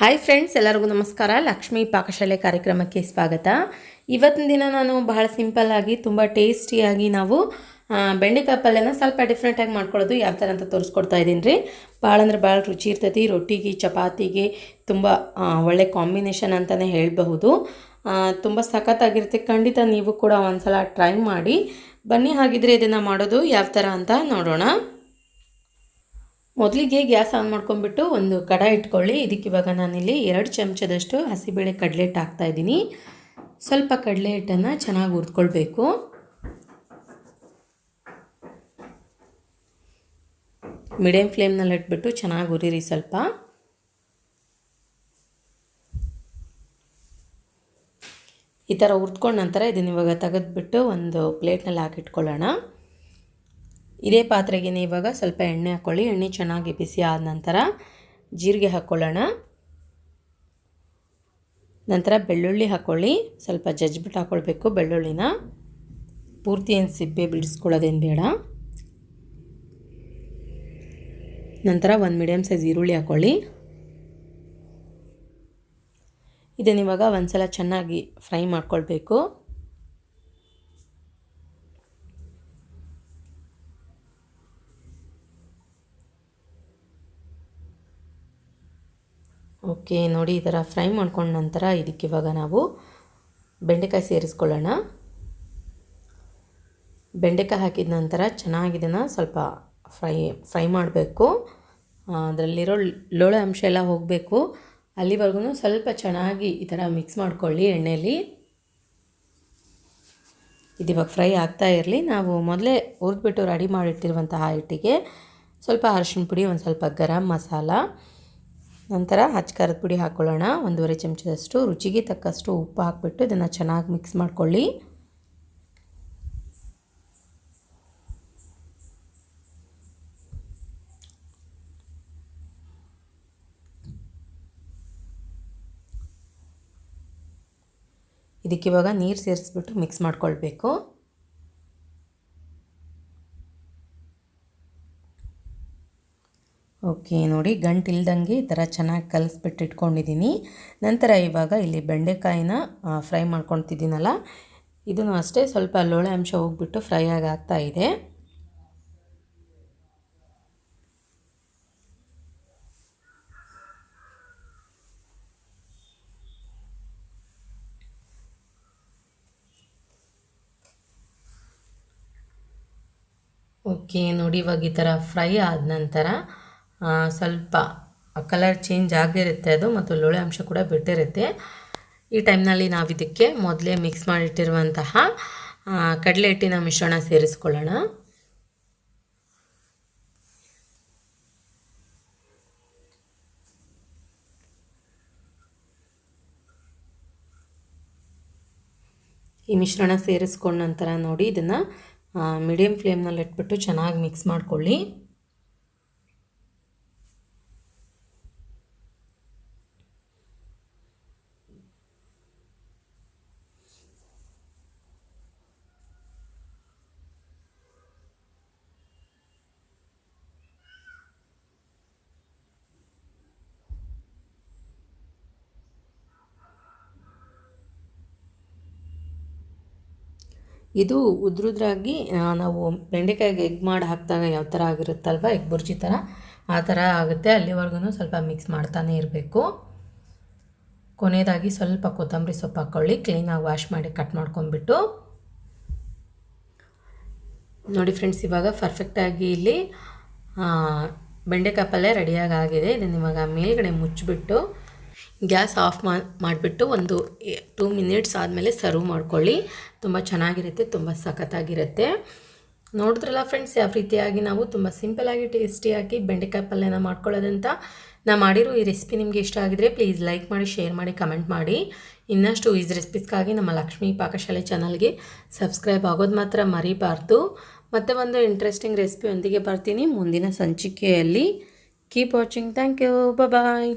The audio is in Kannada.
ಹಾಯ್ ಫ್ರೆಂಡ್ಸ್ ಎಲ್ಲರಿಗೂ ನಮಸ್ಕಾರ. ಲಕ್ಷ್ಮೀ ಪಾಕಶಾಲೆ ಕಾರ್ಯಕ್ರಮಕ್ಕೆ ಸ್ವಾಗತ. ಇವತ್ತಿನ ದಿನ ನಾನು ಬಹಳ ಸಿಂಪಲ್ ಆಗಿ, ತುಂಬ ಟೇಸ್ಟಿಯಾಗಿ ನಾವು ಬೆಂಡೆಕಾಯಿ ಪಲ್ಯನ ಸ್ವಲ್ಪ ಡಿಫ್ರೆಂಟಾಗಿ ಮಾಡ್ಕೊಳ್ಳೋದು. ಯಾವ ಥರ ಅಂತ ತೋರಿಸ್ಕೊಡ್ತಾ ಇದ್ದೀನಿ ರೀ. ಭಾಳ ಅಂದ್ರೆ ಭಾಳ ರುಚಿ ಇರ್ತೈತಿ. ರೊಟ್ಟಿಗೆ, ಚಪಾತಿಗೆ ತುಂಬ ಒಳ್ಳೆ ಕಾಂಬಿನೇಷನ್ ಅಂತಲೇ ಹೇಳಬಹುದು. ತುಂಬ ಸಖತ್ತಾಗಿರುತ್ತೆ. ಖಂಡಿತ ನೀವು ಕೂಡ ಒಂದ್ಸಲ ಟ್ರೈ ಮಾಡಿ, ಬನ್ನಿ. ಹಾಗಿದ್ರೆ ಇದನ್ನು ಮಾಡೋದು ಯಾವ ಥರ ಅಂತ ನೋಡೋಣ. ಮೊದಲಿಗೆ ಗ್ಯಾಸ್ ಆನ್ ಮಾಡ್ಕೊಂಬಿಟ್ಟು ಒಂದು ಕಡ ಇಟ್ಕೊಳ್ಳಿ. ಇದಕ್ಕೆ ಇವಾಗ ನಾನಿಲ್ಲಿ ಎರಡು ಚಮಚದಷ್ಟು ಹಸಿಬೇಳೆ ಕಡಲೆ ಹಿಟ್ಟು ಹಾಕ್ತಾ ಇದ್ದೀನಿ. ಸ್ವಲ್ಪ ಕಡಲೆ ಹಿಟ್ಟನ್ನು ಚೆನ್ನಾಗಿ ಹುರ್ದ್ಕೊಳ್ಬೇಕು. ಮೀಡಿಯಮ್ ಫ್ಲೇಮ್ನಲ್ಲಿ ಇಟ್ಬಿಟ್ಟು ಚೆನ್ನಾಗಿ ಹುರಿರಿ ಸ್ವಲ್ಪ. ಈ ಥರ ಹುರ್ದ್ಕೊಂಡ ನಂತರ ಇದನ್ನ ಇವಾಗ ತೆಗೆದ್ಬಿಟ್ಟು ಒಂದು ಪ್ಲೇಟ್ನಲ್ಲಿ ಹಾಕಿಟ್ಕೊಳ್ಳೋಣ. ಇದೇ ಪಾತ್ರೆಗೆ ಇವಾಗ ಸ್ವಲ್ಪ ಎಣ್ಣೆ ಹಾಕ್ಕೊಳ್ಳಿ ಎಣ್ಣೆ ಚೆನ್ನಾಗಿ ಬಿಸಿ ಆದ ನಂತರ ಜೀರಿಗೆ ಹಾಕ್ಕೊಳ್ಳೋಣ ನಂತರ ಬೆಳ್ಳುಳ್ಳಿ ಹಾಕ್ಕೊಳ್ಳಿ ಸ್ವಲ್ಪ ಜಜ್ಬಿಟ್ಟು ಹಾಕ್ಕೊಳ್ಬೇಕು ಬೆಳ್ಳುಳ್ಳಿನ. ಪೂರ್ತಿ ಏನು ಸಿಪ್ಪೆ ಬಿಡಿಸ್ಕೊಳ್ಳೋದೇನು ಬೇಡ. ನಂತರ ಒಂದು ಮೀಡಿಯಮ್ ಸೈಜ್ ಈರುಳ್ಳಿ ಹಾಕ್ಕೊಳ್ಳಿ ಇದನ್ನ ಒಂದು ಸಲ ಚೆನ್ನಾಗಿ ಫ್ರೈ ಮಾಡ್ಕೊಳ್ಬೇಕು. ಓಕೆ ನೋಡಿ ಈ ಥರ ಫ್ರೈ ಮಾಡ್ಕೊಂಡ ನಂತರ ಇದಕ್ಕೆ ಇವಾಗ ನಾವು ಬೆಂಡೆಕಾಯಿ ಸೇರಿಸ್ಕೊಳ್ಳೋಣ. ಬೆಂಡೆಕಾಯಿ ಹಾಕಿದ ನಂತರ ಚೆನ್ನಾಗಿ ಇದನ್ನು ಸ್ವಲ್ಪ ಫ್ರೈ ಫ್ರೈ ಮಾಡಬೇಕು. ಅದರಲ್ಲಿರೋ ಲೋಳೆ ಅಂಶ ಎಲ್ಲ ಹೋಗಬೇಕು. ಅಲ್ಲಿವರೆಗೂ ಸ್ವಲ್ಪ ಚೆನ್ನಾಗಿ ಈ ಥರ ಮಿಕ್ಸ್ ಮಾಡ್ಕೊಳ್ಳಿ ಎಣ್ಣೆಯಲ್ಲಿ. ಇದಿವಾಗ ಫ್ರೈ ಆಗ್ತಾ ಇರಲಿ. ನಾವು ಮೊದಲೇ ಹುರಿದ್ಬಿಟ್ಟು ರೆಡಿ ಮಾಡಿಟ್ಟಿರುವಂತಹ ಹಿಟ್ಟಿಗೆ ಸ್ವಲ್ಪ ಅರಶಿನ ಪುಡಿ, ಒಂದು ಸ್ವಲ್ಪ ಗರಂ ಮಸಾಲ. ನಂತರ ಹಚ್ಚ ಖಾರದ ಪುಡಿ ಹಾಕ್ಕೊಳ್ಳೋಣ ಒಂದೂವರೆ ಚಮಚದಷ್ಟು ರುಚಿಗೆ ತಕ್ಕಷ್ಟು ಉಪ್ಪು ಹಾಕಿಬಿಟ್ಟು ಇದನ್ನು ಚೆನ್ನಾಗಿ ಮಿಕ್ಸ್ ಮಾಡ್ಕೊಳ್ಳಿ. ಇದಕ್ಕೆ ಇವಾಗ ನೀರು ಸೇರಿಸ್ಬಿಟ್ಟು ಮಿಕ್ಸ್ ಮಾಡ್ಕೊಳ್ಬೇಕು. ಓಕೆ, ನೋಡಿ, ಗಂಟಿಲ್ದಂಗೆ ಈ ಥರ ಚೆನ್ನಾಗಿ ಕಲಿಸ್ಬಿಟ್ಟು ಇಟ್ಕೊಂಡಿದ್ದೀನಿ ನಂತರ ಇವಾಗ ಇಲ್ಲಿ ಬೆಂಡೆಕಾಯಿನ ಫ್ರೈ ಮಾಡ್ಕೊಳ್ತಿದ್ದೀನಲ್ಲ? ಇದನ್ನು ಅಷ್ಟೇ ಸ್ವಲ್ಪ ಲೋಳೆ ಅಂಶ ಹೋಗ್ಬಿಟ್ಟು ಫ್ರೈ ಆಗಿ ಆಗ್ತಾ ಇದೆ. ಓಕೆ, ನೋಡಿ, ಇವಾಗ ಈ ಥರ ಫ್ರೈ ಆದ ನಂತರ ಸ್ವಲ್ಪ ಕಲರ್ ಚೇಂಜ್ ಆಗಿರುತ್ತೆ ಅದು ಮತ್ತು ಲೋಳೆ ಅಂಶ ಕೂಡ ಬಿಟ್ಟಿರುತ್ತೆ. ಈ ಟೈಮ್ನಲ್ಲಿ ನಾವು ಇದಕ್ಕೆ ಮೊದಲೇ ಮಿಕ್ಸ್ ಮಾಡಿಟ್ಟಿರುವಂತಹ ಕಡಲೆ ಹಿಟ್ಟಿನ ಮಿಶ್ರಣ ಸೇರಿಸ್ಕೊಳ್ಳೋಣ. ಈ ಮಿಶ್ರಣ ಸೇರಿಸ್ಕೊಂಡ ನಂತರ ನೋಡಿ ಇದನ್ನು ಮೀಡಿಯಮ್ ಫ್ಲೇಮ್ನಲ್ಲಿ ಇಟ್ಬಿಟ್ಟು ಚೆನ್ನಾಗಿ ಮಿಕ್ಸ್ ಮಾಡ್ಕೊಳ್ಳಿ. ಇದು ಉದ್ರುದ್ರಾಗಿ ನಾವು ಬೆಂಡೆಕಾಯಿಗೆ ಎಗ್ ಮಾಡಿ ಹಾಕಿದಾಗ ಯಾವ ಥರ ಆಗಿರುತ್ತಲ್ವ ಎಗ್ ಬುರ್ಜಿ ಥರ ಆ ಥರ ಆಗುತ್ತೆ. ಅಲ್ಲಿವರೆಗೂ ಸ್ವಲ್ಪ ಮಿಕ್ಸ್ ಮಾಡ್ತಾನೆ ಇರಬೇಕು. ಕೊನೆಯದಾಗಿ ಸ್ವಲ್ಪ ಕೊತ್ತಂಬರಿ ಸೊಪ್ಪು ಹಾಕ್ಕೊಳ್ಳಿ ಕ್ಲೀನಾಗಿ ವಾಶ್ ಮಾಡಿ ಕಟ್ ಮಾಡ್ಕೊಂಡ್ಬಿಟ್ಟು. ನೋಡಿ ಫ್ರೆಂಡ್ಸ್ ಇವಾಗ ಪರ್ಫೆಕ್ಟಾಗಿ ಇಲ್ಲಿ ಬೆಂಡೆಕಾಯಿ ಪಲ್ಯ ರೆಡಿಯಾಗಿ ಆಗಿದೆ. ಇದನ್ನು ಇವಾಗ ಮೇಲ್ಗಡೆ ಮುಚ್ಚಿಬಿಟ್ಟು ಗ್ಯಾಸ್ ಆಫ್ ಮಾಡಿಬಿಟ್ಟು ಒಂದು ಟೂ ಮಿನಿಟ್ಸ್ ಆದಮೇಲೆ ಸರ್ವ್ ಮಾಡ್ಕೊಳ್ಳಿ. ತುಂಬ ಚೆನ್ನಾಗಿರುತ್ತೆ, ತುಂಬ ಸಖತ್ತಾಗಿರುತ್ತೆ. ನೋಡಿದ್ರಲ್ಲ ಫ್ರೆಂಡ್ಸ್ ಯಾವ ರೀತಿಯಾಗಿ ನಾವು ತುಂಬ ಸಿಂಪಲಾಗಿ ಟೇಸ್ಟಿಯಾಗಿ ಬೆಂಡೆಕಾಯಿ ಪಲ್ಯನ ಮಾಡ್ಕೊಳ್ಳೋದಂತ ನಾ ಮಾಡಿರೋ ಈ ರೆಸಿಪಿ ನಿಮಗೆ ಇಷ್ಟ ಆಗಿದ್ರೆ ಪ್ಲೀಸ್ ಲೈಕ್ ಮಾಡಿ ಶೇರ್ ಮಾಡಿ ಕಮೆಂಟ್ ಮಾಡಿ. ಇನ್ನಷ್ಟು ಈಸ್ ರೆಸಿಪೀಸ್ಗಾಗಿ ನಮ್ಮ ಲಕ್ಷ್ಮೀ ಪಾಕಶಾಲೆ ಚಾನಲ್ಗೆ ಸಬ್ಸ್ಕ್ರೈಬ್ ಆಗೋದು ಮಾತ್ರ ಮರಿಬಾರ್ದು. ಮತ್ತೆ ಒಂದು ಇಂಟ್ರೆಸ್ಟಿಂಗ್ ರೆಸಿಪಿಯೊಂದಿಗೆ ಬರ್ತೀನಿ. ಮುಂದಿನ ಸಂಚಿಕೆಯಲ್ಲಿ. Keep watching thank you bye